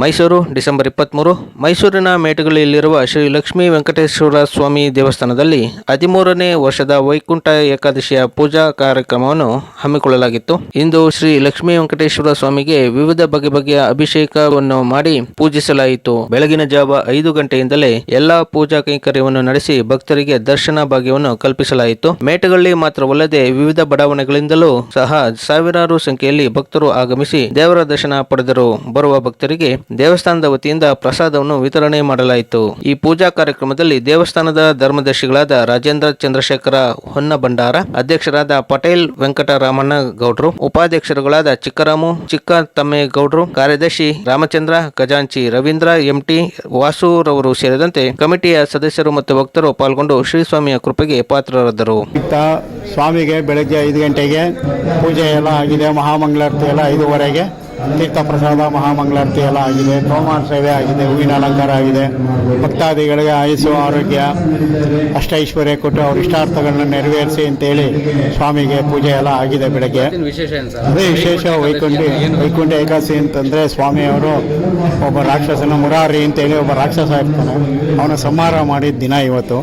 Mysuru, December ಇಪ್ಪತ್ತ್ಮೂರು ಮೈಸೂರಿನ ಮೇಟುಗಳಲ್ಲಿರುವ ಶ್ರೀ ಲಕ್ಷ್ಮೀ ವೆಂಕಟೇಶ್ವರ ಸ್ವಾಮಿ ದೇವಸ್ಥಾನದಲ್ಲಿ ಹದಿಮೂರನೇ ವರ್ಷದ ವೈಕುಂಠ ಏಕಾದಶಿಯ ಪೂಜಾ ಕಾರ್ಯಕ್ರಮವನ್ನು ಹಮ್ಮಿಕೊಳ್ಳಲಾಗಿತ್ತು. ಇಂದು ಶ್ರೀ ಲಕ್ಷ್ಮೀ ವೆಂಕಟೇಶ್ವರ ಸ್ವಾಮಿಗೆ ವಿವಿಧ ಬಗೆ ಬಗೆಯ ಅಭಿಷೇಕವನ್ನು ಮಾಡಿ ಪೂಜಿಸಲಾಯಿತು. ಬೆಳಗಿನ ಜಾವ ಐದು ಗಂಟೆಯಿಂದಲೇ ಎಲ್ಲಾ ಪೂಜಾ ಕೈಂಕರ್ಯವನ್ನು ನಡೆಸಿ ಭಕ್ತರಿಗೆ ದರ್ಶನ ಭಾಗ್ಯವನ್ನು ಕಲ್ಪಿಸಲಾಯಿತು. ಮೇಟಗಳ್ಳಿ ಮಾತ್ರವಲ್ಲದೆ ವಿವಿಧ ಬಡಾವಣೆಗಳಿಂದಲೂ ಸಹ ಸಾವಿರಾರು ಸಂಖ್ಯೆಯಲ್ಲಿ ಭಕ್ತರು ಆಗಮಿಸಿ ದೇವರ ದರ್ಶನ ಪಡೆದರು. ಬರುವ ಭಕ್ತರಿಗೆ ದೇವಸ್ಥಾನದ ವತಿಯಿಂದ ಪ್ರಸಾದವನ್ನು ವಿತರಣೆ ಮಾಡಲಾಯಿತು. ಈ ಪೂಜಾ ಕಾರ್ಯಕ್ರಮದಲ್ಲಿ ದೇವಸ್ಥಾನದ ಧರ್ಮದರ್ಶಿಗಳಾದ ರಾಜೇಂದ್ರ ಚಂದ್ರಶೇಖರ ಹೊನ್ನ ಭಂಡಾರ ಅಧ್ಯಕ್ಷರಾದ ಪಟೇಲ್ ವೆಂಕಟರಾಮಣ್ಣ ಗೌಡ್ರು, ಉಪಾಧ್ಯಕ್ಷರುಗಳಾದ ಚಿಕ್ಕರಾಮು ಚಿಕ್ಕ ತಮ್ಮೇಗೌಡ್ರು ಕಾರ್ಯದರ್ಶಿ ರಾಮಚಂದ್ರ, ಖಜಾಂಚಿ ರವೀಂದ್ರ, ಎಂಟಿ ವಾಸುರವರು ಸೇರಿದಂತೆ ಕಮಿಟಿಯ ಸದಸ್ಯರು ಮತ್ತು ಭಕ್ತರು ಪಾಲ್ಗೊಂಡು ಶ್ರೀಸ್ವಾಮಿಯ ಕೃಪೆಗೆ ಪಾತ್ರರಾದರು. ಸ್ವಾಮಿಗೆ ಬೆಳಗ್ಗೆ ಐದು ಗಂಟೆಗೆ ಪೂಜೆ ಎಲ್ಲ ಆಗಿದೆ, ಮಹಾಮಂಗಳಾರತಿ ಎಲ್ಲ ಐದೂವರೆಗೆ. ತೀರ್ಥ ಪ್ರಸಾದ ಮಹಾಮಂಗಳಾರತಿ ಎಲ್ಲ ಆಗಿದೆ. ಕೋಮಾರ ಸೇವೆ ಆಗಿದೆ ಹೂವಿನ ಅಲಂಕಾರ ಆಗಿದೆ. ಭಕ್ತಾದಿಗಳಿಗೆ ಆಯುಸ್ಸು ಆರೋಗ್ಯ ಅಷ್ಟೈಶ್ವರ್ಯ ಕೊಟ್ಟು ಅವ್ರ ಇಷ್ಟಾರ್ಥಗಳನ್ನ ನೆರವೇರಿಸಿ ಅಂತೇಳಿ ಸ್ವಾಮಿಗೆ ಪೂಜೆ ಎಲ್ಲ ಆಗಿದೆ ಬೆಳಗ್ಗೆ. ಅದೇ ವಿಶೇಷ ವೈಕುಂಠ ವೈಕುಂಠ ಏಕಾದಶಿ ಅಂತಂದ್ರೆ ಸ್ವಾಮಿಯವರು ಒಬ್ಬ ರಾಕ್ಷಸನ ಮುರಾರಿ ಅಂತೇಳಿ ಒಬ್ಬ ರಾಕ್ಷಸ ಇರ್ತಾನೆ. ಅವನ ಸಂಹಾರ ಮಾಡಿದ ದಿನ ಇವತ್ತು.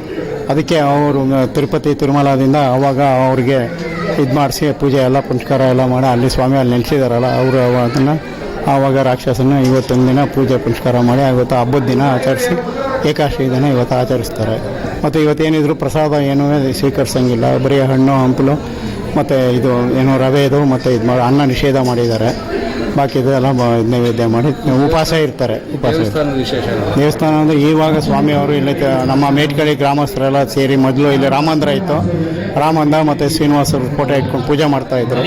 ಅದಕ್ಕೆ ಅವರು ತಿರುಪತಿ ತಿರುಮಲದಿಂದ ಅವಾಗ ಅವ್ರಿಗೆ ಇದು ಮಾಡಿಸಿ, ಪೂಜೆ ಎಲ್ಲ, ಪುನಸ್ಕಾರ ಎಲ್ಲ ಮಾಡಿ, ಅಲ್ಲಿ ಸ್ವಾಮಿ ಅಲ್ಲಿ ನೆಲೆಸಿದಾರಲ್ಲ, ಅವರು ಅದನ್ನು ಆವಾಗ ರಾಕ್ಷಸನ ಇವತ್ತೊಂದು ದಿನ ಪೂಜೆ, ಪುನಸ್ಕಾರ ಮಾಡಿ ಇವತ್ತು ಹಬ್ಬದ ದಿನ ಆಚರಿಸಿ, ಏಕಾಶಿ ದಿನ ಇವತ್ತು ಆಚರಿಸ್ತಾರೆ. ಮತ್ತು ಇವತ್ತೇನಿದ್ರು ಪ್ರಸಾದ ಏನೂ ಸ್ವೀಕರಿಸಂಗಿಲ್ಲ. ಬರೀ ಹಣ್ಣು, ಹಂಪಲು, ಮತ್ತು ಇದು ಏನೋ ರವೆದು ಮತ್ತು ಇದು ಮಾಡಿ ಅನ್ನ ನಿಷೇಧ ಮಾಡಿದ್ದಾರೆ. ಬಾಕಿ ಇದೆಲ್ಲ ಬ- ನೈವೇದ್ಯ ಮಾಡಿ ಉಪವಾಸ ಇರ್ತಾರೆ ಉಪವಾಸ. ದೇವಸ್ಥಾನ ಅಂದರೆ ಇವಾಗ ಸ್ವಾಮಿಯವರು ಇಲ್ಲಿ ನಮ್ಮ ಮೇಟ್ಕಳಿ ಗ್ರಾಮಸ್ಥರೆಲ್ಲ ಸೇರಿ ಮೊದಲು ಇಲ್ಲಿ ರಾಮಂದ್ರ ಇತ್ತು. ರಾಮಂದ್ರ ಮತ್ತು ಶ್ರೀನಿವಾಸರ ಫೋಟೋ ಇಟ್ಕೊಂಡು ಪೂಜೆ ಮಾಡ್ತಾ ಇದ್ರು.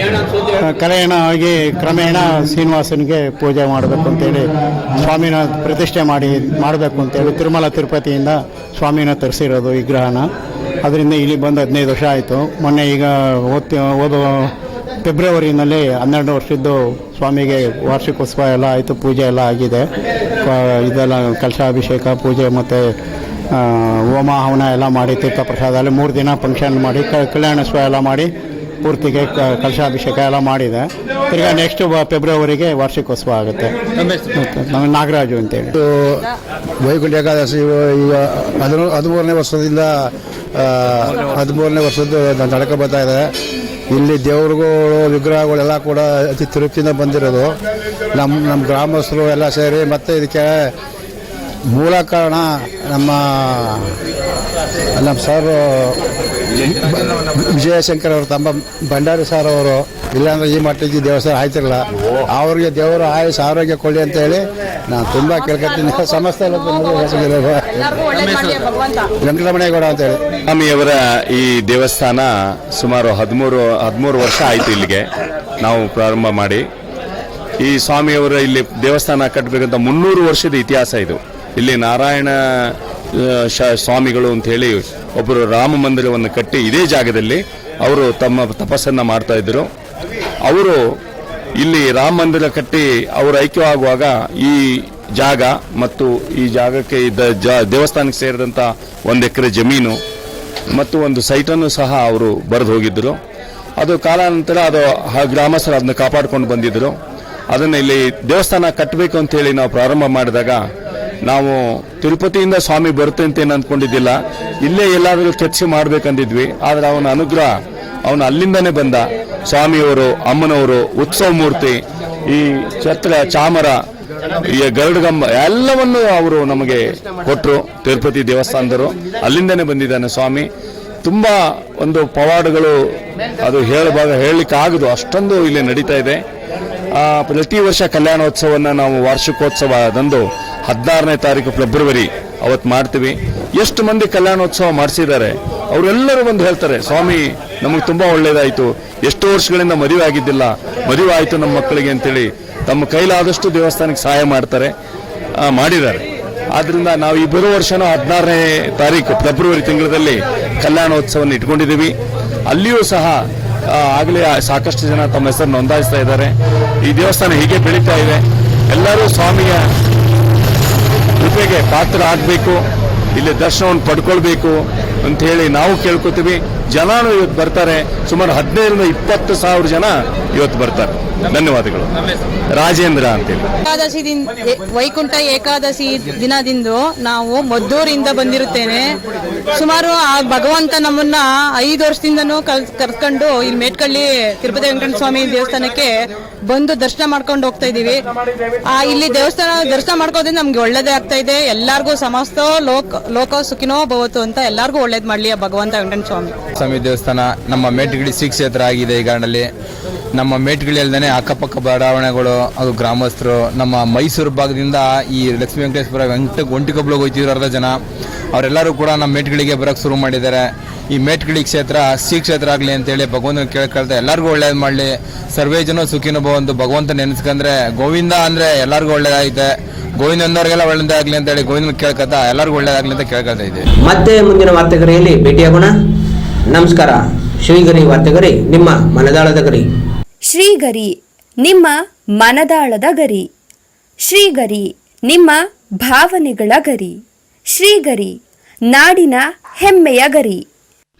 ಕಲೆಯಣ ಆಗಿ ಕ್ರಮೇಣ ಶ್ರೀನಿವಾಸನಿಗೆ ಪೂಜೆ ಮಾಡಬೇಕು ಅಂತೇಳಿ ಸ್ವಾಮಿನ ಪ್ರತಿಷ್ಠೆ ಮಾಡಿ ಮಾಡಬೇಕು ಅಂತೇಳಿ ತಿರುಮಲ ತಿರುಪತಿಯಿಂದ ಸ್ವಾಮಿನ ತರಿಸಿರೋದು ವಿಗ್ರಹನ ಅದರಿಂದ ಇಲ್ಲಿ ಬಂದು ಹದಿನೈದು ವರ್ಷ ಆಯಿತು. ಮೊನ್ನೆ ಈಗ ಓದ್ತಿ ಓದೋ ಫೆಬ್ರವರಿನಲ್ಲಿ ಹನ್ನೆರಡು ವರ್ಷದ್ದು ಸ್ವಾಮಿಗೆ ವಾರ್ಷಿಕೋತ್ಸವ ಎಲ್ಲ ಆಯಿತು, ಪೂಜೆ ಎಲ್ಲ ಆಗಿದೆ. ಇದೆಲ್ಲ ಕಲಶಾಭಿಷೇಕ ಪೂಜೆ ಮತ್ತು ಹೋಮ, ಹವನ ಎಲ್ಲ ಮಾಡಿ ತೀರ್ಥ ಪ್ರಸಾದ ಮೂರು ದಿನ ಫಂಕ್ಷನ್ ಮಾಡಿ ಕಲ್ಯಾಣೋತ್ಸವ ಎಲ್ಲ ಮಾಡಿ ಪೂರ್ತಿಗೆ ಕಲಶಾಭಿಷೇಕ ಎಲ್ಲ ಮಾಡಿದೆ. ತಿರ್ಗಾ ನೆಕ್ಸ್ಟ್ ಫೆಬ್ರವರಿಗೆ ವಾರ್ಷಿಕೋತ್ಸವ ಆಗುತ್ತೆ. ನಮ್ಮ ನಾಗರಾಜು ಅಂತೇಳಿ. ವೈಕುಂಠ ಏಕಾದಶಿ ಈಗ ಹದಿಮೂರನೇ ವರ್ಷದಿಂದ ಹದಿಮೂರನೇ ವರ್ಷದ್ದು ನಡಕ ಬರ್ತಾ ಇದೆ. ಇಲ್ಲಿ ದೇವ್ರುಗಳು ವಿಗ್ರಹಗಳೆಲ್ಲ ಕೂಡ ಅತಿ ತಿರುಪ್ತಿಯಿಂದ ಬಂದಿರೋದು. ನಮ್ಮ ನಮ್ಮ ಗ್ರಾಮಸ್ಥರು ಎಲ್ಲ ಸೇರಿ ಮತ್ತೆ ಇದಕ್ಕೆ ಮೂಲ ಕಾರಣ ನಮ್ಮ ನಮ್ಮ ಸರ್ ವಿಜಯಶಂಕರ್ ಅವರು ತಮ್ಮ ಭಂಡಾರಿ ಸರ್ ಅವರು ಇಲ್ಲಾಂದ್ರೆ ಈ ಮಟ್ಟಿಗೆ ದೇವಸ್ಥಾನ ಆಯ್ತಿರಲ್ಲ ಅವ್ರಿಗೆ ದೇವರು ಆಯುಷ್ ಆರೋಗ್ಯ ಕೊಡಿ ಅಂತ ಹೇಳಿ ನಾನು ತುಂಬ ಕೇಳ್ಕೊತೀನಿ ಸಮಸ್ಯೆ ಎಲ್ಲ ಬಂದು ಹೆಸರಿರೋದು. ವೆಂಕಟರಮಣೇಗೌಡ ಅಂತ ಹೇಳಿ. ಸ್ವಾಮಿಯವರ ಈ ದೇವಸ್ಥಾನ ಸುಮಾರು ಹದಿಮೂರು ಹದಿಮೂರು ವರ್ಷ ಆಯಿತು ಇಲ್ಲಿಗೆ. ನಾವು ಪ್ರಾರಂಭ ಮಾಡಿ. ಈ ಸ್ವಾಮಿಯವರ ಇಲ್ಲಿ ದೇವಸ್ಥಾನ ಕಟ್ಟಬೇಕಂತ ಮುನ್ನೂರು ವರ್ಷದ ಇತಿಹಾಸ ಇದು. ಇಲ್ಲಿ ನಾರಾಯಣ ಸ್ವಾಮಿಗಳು ಅಂತ ಹೇಳಿ ಒಬ್ಬರು ರಾಮ ಮಂದಿರವನ್ನು ಕಟ್ಟಿ ಇದೇ ಜಾಗದಲ್ಲಿ ಅವರು ತಮ್ಮ ತಪಸ್ಸನ್ನು ಮಾಡ್ತಾ ಇದ್ರು. ಅವರು ಇಲ್ಲಿ ರಾಮ ಮಂದಿರ ಕಟ್ಟಿ ಅವರು ಐಕ್ಯವಾಗುವಾಗ ಈ ಜಾಗ ಮತ್ತು ಈ ಜಾಗಕ್ಕೆ ಇದ್ದ ದೇವಸ್ಥಾನಕ್ಕೆ ಸೇರಿದಂಥ ಒಂದು ಎಕರೆ ಜಮೀನು ಮತ್ತು ಒಂದು ಸೈಟನ್ನು ಸಹ ಅವರು ಬರೆದು ಹೋಗಿದ್ದರು ಅದು ಕಾಲಾನಂತರ ಅದು ಗ್ರಾಮಸ್ಥರು ಅದನ್ನ ಕಾಪಾಡಿಕೊಂಡು ಬಂದಿದ್ದರು ಅದನ್ನು ಇಲ್ಲಿ ದೇವಸ್ಥಾನ ಕಟ್ಟಬೇಕು ಅಂತ ಹೇಳಿ ನಾವು ಪ್ರಾರಂಭ ಮಾಡಿದಾಗ ನಾವು ತಿರುಪತಿಯಿಂದ ಸ್ವಾಮಿ ಬರುತ್ತೆ ಏನು ಅಂದ್ಕೊಂಡಿದ್ದಿಲ್ಲ. ಇಲ್ಲೇ ಎಲ್ಲಾದರೂ ಚರ್ಚೆ ಮಾಡಬೇಕಂದಿದ್ವಿ. ಆದರೆ ಅವನ ಅನುಗ್ರಹ, ಅವನು ಅಲ್ಲಿಂದನೇ ಬಂದ. ಸ್ವಾಮಿಯವರು, ಅಮ್ಮನವರು, ಉತ್ಸವ ಮೂರ್ತಿ, ಈ ಛತ್ರ, ಚಾಮರ, ಈ ಗರುಡಗಂಬ ಎಲ್ಲವನ್ನು ಅವರು ನಮಗೆ ಕೊಟ್ಟರು ತಿರುಪತಿ ದೇವಸ್ಥಾನದರು ಅಲ್ಲಿಂದನೇ ಬಂದಿದ್ದಾನೆ ಸ್ವಾಮಿ. ತುಂಬ ಒಂದು ಪವಾಡಗಳು ಅದು ಹೇಳಬಾಗ ಹೇಳಲಿಕ್ಕೆ ಆಗದು. ಅಷ್ಟೊಂದು ಇಲ್ಲಿ ನಡೀತಾ ಇದೆ. ಪ್ರತಿ ವರ್ಷ ಕಲ್ಯಾಣೋತ್ಸವವನ್ನು ನಾವು ವಾರ್ಷಿಕೋತ್ಸವದಂದು ಹದಿನಾರನೇ ತಾರೀಕು ಫೆಬ್ರವರಿ ಅವತ್ತು ಮಾಡ್ತೀವಿ. ಎಷ್ಟು ಮಂದಿ ಕಲ್ಯಾಣೋತ್ಸವ ಮಾಡಿಸಿದ್ದಾರೆ, ಅವರೆಲ್ಲರೂ ಬಂದು ಹೇಳ್ತಾರೆ, ಸ್ವಾಮಿ, ನಮಗೆ ತುಂಬ ಒಳ್ಳೇದಾಯಿತು. ಎಷ್ಟು ವರ್ಷಗಳಿಂದ ಮದುವೆ ಆಗಿದ್ದಿಲ್ಲ. ಮದುವೆ ಆಯಿತು ನಮ್ಮ ಮಕ್ಕಳಿಗೆ ಅಂತೇಳಿ ತಮ್ಮ ಕೈಲಾದಷ್ಟು ದೇವಸ್ಥಾನಕ್ಕೆ ಸಹಾಯ ಮಾಡ್ತಾರೆ ಮಾಡಿದ್ದಾರೆ. ಆದ್ದರಿಂದ ನಾವು ಈ ವರ್ಷನೂ ಹದಿನಾರನೇ ತಾರೀಕು ಫೆಬ್ರವರಿ ತಿಂಗಳಲ್ಲಿ ಕಲ್ಯಾಣೋತ್ಸವವನ್ನು ಇಟ್ಕೊಂಡಿದ್ದೀವಿ. ಅಲ್ಲಿಯೂ ಸಹ ಆಗಲೇ ಸಾಕಷ್ಟು ಜನ ತಮ್ಮ ಹೆಸರು ನೋಂದಾಯಿಸ್ತಾ ಇದ್ದಾರೆ. ಈ ದೇವಸ್ಥಾನ ಹೀಗೆ ಬೆಳೀತಾ ಇದೆ. ಎಲ್ಲರೂ ಸ್ವಾಮಿಯ ಕೃಪೆಗೆ ಪಾತ್ರ ಆಗಬೇಕು. ಇಲ್ಲಿ ದರ್ಶನವನ್ನು ಪಡ್ಕೊಳ್ಬೇಕು. ಅಂತ ಹೇಳಿ ನಾವು ಕೇಳ್ಕೊತೀವಿ. ಜನಾನು ಇವತ್ತು ಬರ್ತಾರೆ. ಸುಮಾರು ಹದಿನೈದರಿಂದ ಇಪ್ಪತ್ತು ಸಾವಿರ ಜನ ಇವತ್ತು ಬರ್ತಾರೆ. ಧನ್ಯವಾದಗಳು. ರಾಜೇಂದ್ರ ಅಂತೇಳಿ. ಏಕಾದಶಿ ದಿನ ವೈಕುಂಠ ಏಕಾದಶಿ ದಿನದಿಂದ ನಾವು ಮದ್ದೂರಿಂದ ಬಂದಿರುತ್ತೇನೆ. ಸುಮಾರು ಆ ಭಗವಂತ ನಮ್ಮನ್ನ ಐದು ವರ್ಷದಿಂದನೂ ಕರ್ಕೊಂಡು ಇಲ್ಲಿ ಮೇಟ್ಕಳ್ಳಿ ತಿರುಪತಿ ವೆಂಕಟ ಸ್ವಾಮಿ ದೇವಸ್ಥಾನಕ್ಕೆ ಬಂದು ದರ್ಶನ ಮಾಡ್ಕೊಂಡು ಹೋಗ್ತಾ ಇದೀವಿ ಆ, ಇಲ್ಲಿ ದೇವಸ್ಥಾನ ದರ್ಶನ ಮಾಡ್ಕೋದ್ರಿಂದ ನಮ್ಗೆ ಒಳ್ಳೇದೇ ಆಗ್ತಾ ಇದೆ. ಎಲ್ಲಾರ್ಗೂ ಸಮಸ್ತ ಲೋಕ ಲೋಕ ಸುಖಿನೋ ಭವತು ಅಂತ ಎಲ್ಲಾರ್ಗೂ ಒಳ್ಳೇದ್ ಮಾಡಲಿ ಭಗವಂತ ವೆಂಕಟೇಶ್ವರ ಸ್ವಾಮಿ. ಸ್ವಾಮಿ ದೇವಸ್ಥಾನ ನಮ್ಮ ಮೇಟ್ಗಿಳಿ ಶ್ರೀ ಕ್ಷೇತ್ರ ಆಗಿದೆ ಈ ಗಾಣಲ್ಲಿ ನಮ್ಮ ಮೇಟ್ಗಿಳಿ ಅಲ್ಲದೆ ಅಕ್ಕಪಕ್ಕ ಬಡಾವಣೆಗಳು, ಅದು ಗ್ರಾಮಸ್ಥರು, ನಮ್ಮ ಮೈಸೂರು ಭಾಗದಿಂದ ಈ ಲಕ್ಷ್ಮೀ ವೆಂಕಟೇಶ್ವರ ವೆಂಕಟ ಒಂಟಿಕೊಬ್ಳಿಗೆ ಹೋಗ್ತಿದ್ರು ಅರ್ಧ ಜನ. ಅವರೆಲ್ಲರೂ ಕೂಡ ನಮ್ಮ ಮೇಟ್ಗಳಿಗೆ ಬರೋಕ್ಕೆ ಶುರು ಮಾಡಿದ್ದಾರೆ. ಈ ಮೇಟ್ಗಿಳಿ ಕ್ಷೇತ್ರ ಶ್ರೀ ಕ್ಷೇತ್ರ ಆಗಲಿ ಅಂತೇಳಿ ಭಗವಂತನ ಕೇಳ್ಕೊಳ್ತಾ ಎಲ್ಲರಿಗೂ ಒಳ್ಳೇದು ಮಾಡಲಿ. ಸರ್ವೇ ಜನ ಸುಖಿನ ಬಂದು ಭಗವಂತ ನೆನೆಸ್ಕೊಂಡ್ರೆ ಗೋವಿಂದ ಅಂದರೆ ಎಲ್ಲರಿಗೂ ಒಳ್ಳೇದಾಗಿದೆ ಗೋವಿಂದ ಅಂದವ್ರಿಗೆಲ್ಲ ಒಳ್ಳೇದಾಗಲಿ ಅಂತೇಳಿ ಗೋವಿಂದನ ಕೇಳ್ಕೊತಾ ಎಲ್ಲರಿಗೂ ಒಳ್ಳೇದಾಗಲಿ ಅಂತ ಕೇಳ್ಕೊತಾ ಇದ್ದೀವಿ. ಮತ್ತೆ ಮುಂದಿನ ವಾರ್ತೆಗರಿಯಲ್ಲಿ ಭೇಟಿಯಾಗೋಣ ನಮಸ್ಕಾರ. ಶ್ರೀಗರಿ ವಾರ್ತೆಗರಿ ನಿಮ್ಮ ಮನದಾಳದ ಗರಿ. ಶ್ರೀಗರಿ ನಿಮ್ಮ ಮನದಾಳದ ಗರಿ. ಶ್ರೀಗರಿ ನಿಮ್ಮ ಭಾವನೆಗಳ ಗರಿ. ಶ್ರೀಗರಿ ನಾಡಿನ ಹೆಮ್ಮೆಯ ಗರಿ.